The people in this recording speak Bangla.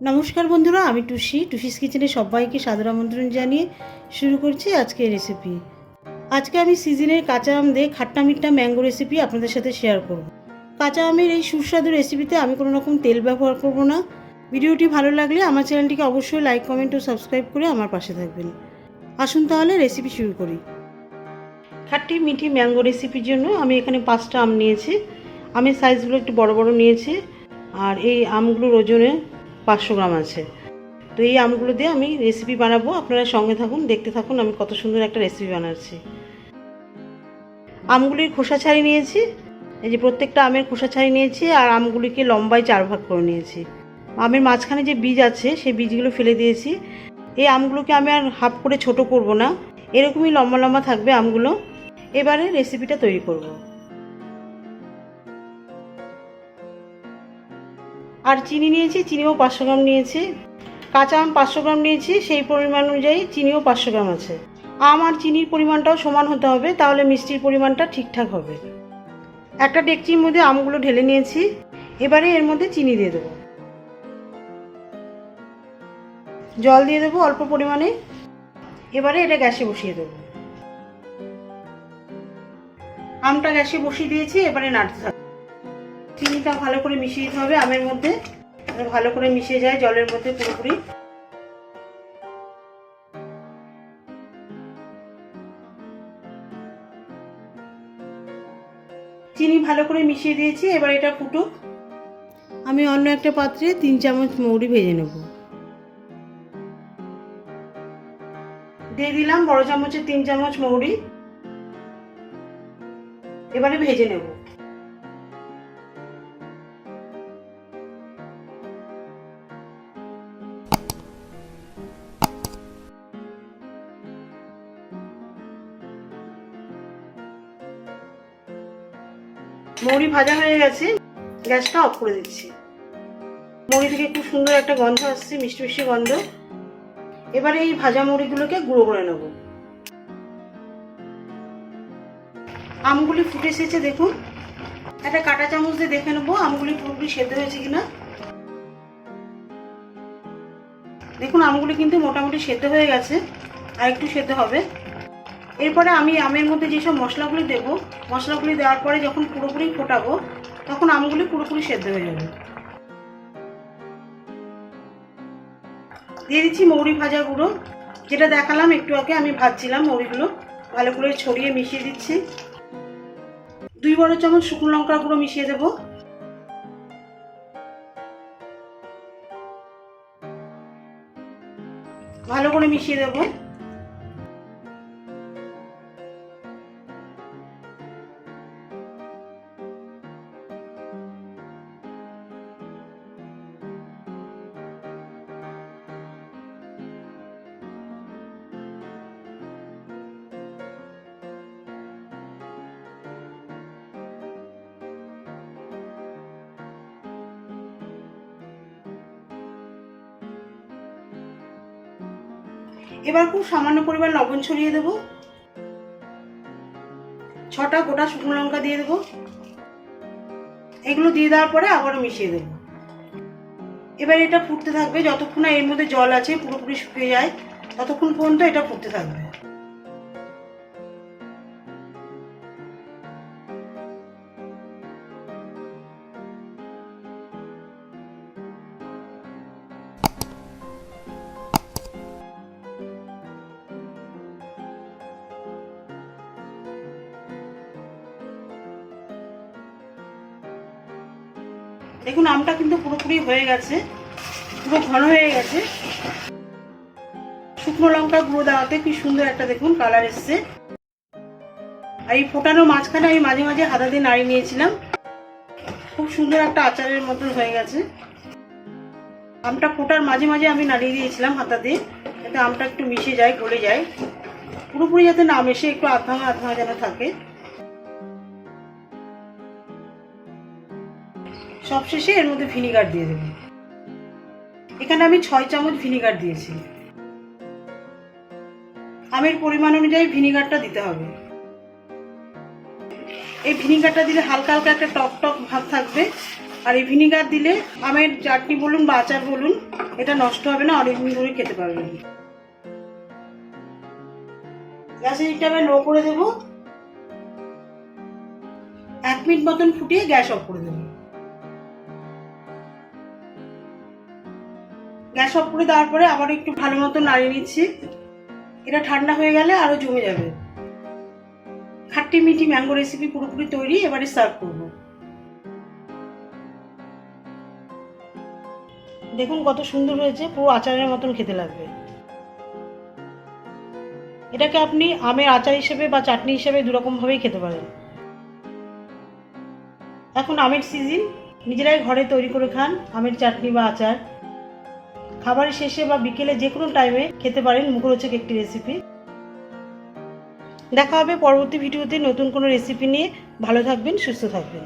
নমস্কার বন্ধুরা, আমি টুসি। টুসিস কিচেনে সবাইকে সাদর আমন্ত্রণ জানিয়ে শুরু করছি আজকের রেসিপি আজকে আমি সিজনের কাঁচা আম দিয়ে খাট্টা মিট্টা ম্যাঙ্গো রেসিপি আপনাদের সাথে শেয়ার করব। কাঁচা আমের এই সুস্বাদু রেসিপিতে আমি কোনো রকম তেল ব্যবহার করব না। ভিডিওটি ভালো লাগলে আমার চ্যানেলটিকে অবশ্যই লাইক কমেন্ট ও সাবস্ক্রাইব করে আমার পাশে থাকবেন। আসুন তাহলে রেসিপি শুরু করি। খাট্টি মিঠি ম্যাঙ্গো রেসিপির জন্য আমি এখানে পাঁচটা আম নিয়েছি। আমের সাইজগুলো একটু বড় বড় নিয়েছি। আর এই আমগুলোর ওজনে পাঁচশো গ্রাম আছে। তো এই আমগুলো দিয়ে আমি রেসিপি বানাবো। আপনারা সঙ্গে থাকুন, দেখতে থাকুন, আমি কত সুন্দর একটা রেসিপি বানাচ্ছি। আমগুলির খোসা ছাড়িয়ে নিয়েছি। এই যে প্রত্যেকটা আমের খোসা ছাড়িয়ে নিয়েছি আর আমগুলিকে লম্বায় চার ভাগ করে নিয়েছি। আমের মাঝখানে যে বীজ আছে, সেই বীজগুলো ফেলে দিয়েছি। এই আমগুলোকে আমি আর হাফ করে ছোট করব না। এরকমই লম্বা লম্বা থাকবে আমগুলো। এবারে রেসিপিটা তৈরি করব। আর চিনি নিয়েছি, চিনিও পাঁচশো গ্রাম নিয়েছি। কাঁচা আম পাঁচশো গ্রাম নিয়েছি, সেই পরিমাণ অনুযায়ী চিনিও পাঁচশো গ্রাম আছে। আম আর চিনির পরিমাণটাও সমান হতে হবে, তাহলে মিষ্টির পরিমাণটা ঠিকঠাক হবে। একটা ডেকচির মধ্যে আমগুলো ঢেলে নিয়েছি, এবারে এর মধ্যে চিনি দিয়ে দেবো। জল দিয়ে দেবো অল্প পরিমাণে, এবারে এটা গ্যাসে বসিয়ে দেবো। আমটা গ্যাসে বসিয়ে দিয়েছি, এবারে নাড়তে থাকব। চিনিটা ভালো করে মিশিয়ে দিতে হবে, আমের মধ্যে। ভালো করে মিশিয়ে যায়, জলের মধ্যে পুরোপুরি। চিনি ভালো করে মিশিয়ে দিয়েছি, এবার এটা ফুটুক। আমি অন্য একটা পাত্রে তিন চামচ মৌরি ভেজে নেব। দিয়ে দিলাম বড় চামচে তিন চামচ মৌরি। এবারে ভেজে নেব। মৌরি ভাজা হয়ে গেছে, গ্যাসটা অফ করে দিচ্ছি। মৌরি থেকে খুব সুন্দর একটা গন্ধ আসছে, মিষ্টি মিষ্টি গন্ধ। এবারে এই ভাজা মুড়িগুলোকে গুঁড়ো করে নেব। আমগুলি ফুটে এসেছে, দেখুন। একটা কাটা চামচ দিয়ে দেখে নেব আমগুলি পুরোপুরি সেদ্ধ হয়েছে কিনা। দেখুন, আমগুলি কিন্তু মোটামুটি সেদ্ধ হয়ে গেছে, আর একটু সেদ্ধ হবে। এরপরে আমি আমের মধ্যে যেসব মশলাগুলি দেব, মশলাগুলি দেওয়ার পরে যখন পুরোপুরি ফোটাবো, তখন আমগুলি পুরোপুরি সেদ্ধ হয়ে যাবে। দিয়ে দিচ্ছি মৌরি ভাজা গুঁড়ো। যেটা দেখালাম, একটু আগে আমি ভাজছিলাম মৌরিগুলো। ভালো করে ছড়িয়ে মিশিয়ে দিচ্ছি। দুই বড় চামচ শুকনো লঙ্কা গুঁড়ো মিশিয়ে দেব। ভালো করে মিশিয়ে দেবো। এবার খুব সামান্য পরিমাণ লবণ ছড়িয়ে দেবো। ছটা গোটা শুকনো লঙ্কা দিয়ে দেবো। এগুলো দিয়ে দেওয়ার পরে আবারও মিশিয়ে দেবো। এবার এটা ফুটতে থাকবে, যতক্ষণ না এর মধ্যে জল আছে, পুরোপুরি শুকিয়ে যায়, ততক্ষণ পর্যন্ত এটা ফুটতে থাকবে। দেখুন, আমটা কিন্তু পুরোপুরি হয়ে গেছে, পুরো ঘন হয়ে গেছে। শুকনো লঙ্কা গুঁড়ো দেওয়াতে কি সুন্দর একটা দেখুন কালার এসছে। আর এই ফোটানোর মাঝখানে আমি মাঝে মাঝে হাতা দিয়ে নাড়িয়ে নিয়েছিলাম। খুব সুন্দর একটা আচারের মতন হয়ে গেছে। আমটা ফোটার মাঝে মাঝে আমি নাড়িয়ে দিয়েছিলাম হাতা দিয়ে যাতে আমটা একটু মিশে যায়, গলে যায়। পুরোপুরি যাতে না মেশে, একটু আধভাঙা আধভাঙা যেন থাকে। সবশেষে এর মধ্যে ভিনিগার দিয়ে দেব। এখানে আমি ছয় চামচ ভিনিগার দিয়েছি। আমের পরিমাণ অনুযায়ী ভিনিগারটা দিতে হবে। এই ভিনিগারটা দিলে হালকা হালকা একটা টক টক ভাব থাকবে। আর এই ভিনিগার দিলে আমের চাটনি বলুন বা আচার বলুন, এটা নষ্ট হবে না অনেকদিন ধরে খেতে পারবেন। গ্যাসের হিটটা আমি লো করে দেবো। এক মিনিট মতন ফুটিয়ে গ্যাস অফ করে দেবো। গ্যাস অফ করে দেওয়ার পরে আবার একটু ভালো মতো নাড়িয়ে নিচ্ছি। এটা ঠান্ডা হয়ে গেলে আরও জমে যাবে। খাট্টি মিঠি ম্যাঙ্গো রেসিপি পুরোপুরি তৈরি, এবারে সার্ভ করব। দেখুন কত সুন্দর হয়েছে, পুরো আচারের মতন খেতে লাগবে। এটাকে আপনি আমের আচার হিসেবে বা চাটনি হিসেবে দুরকমভাবেই খেতে পারেন। এখন আমের সিজন নিজেরাই ঘরে তৈরি করে খান আমের চাটনি বা আচার। খাবারের শেষে বা বিকেলে যে কোনো টাইমে খেতে পারেন মুখরোচক একটি রেসিপি দেখা হবে পরবর্তী ভিডিওতে নতুন কোনো রেসিপি নিয়ে। ভালো থাকবেন, সুস্থ থাকবেন।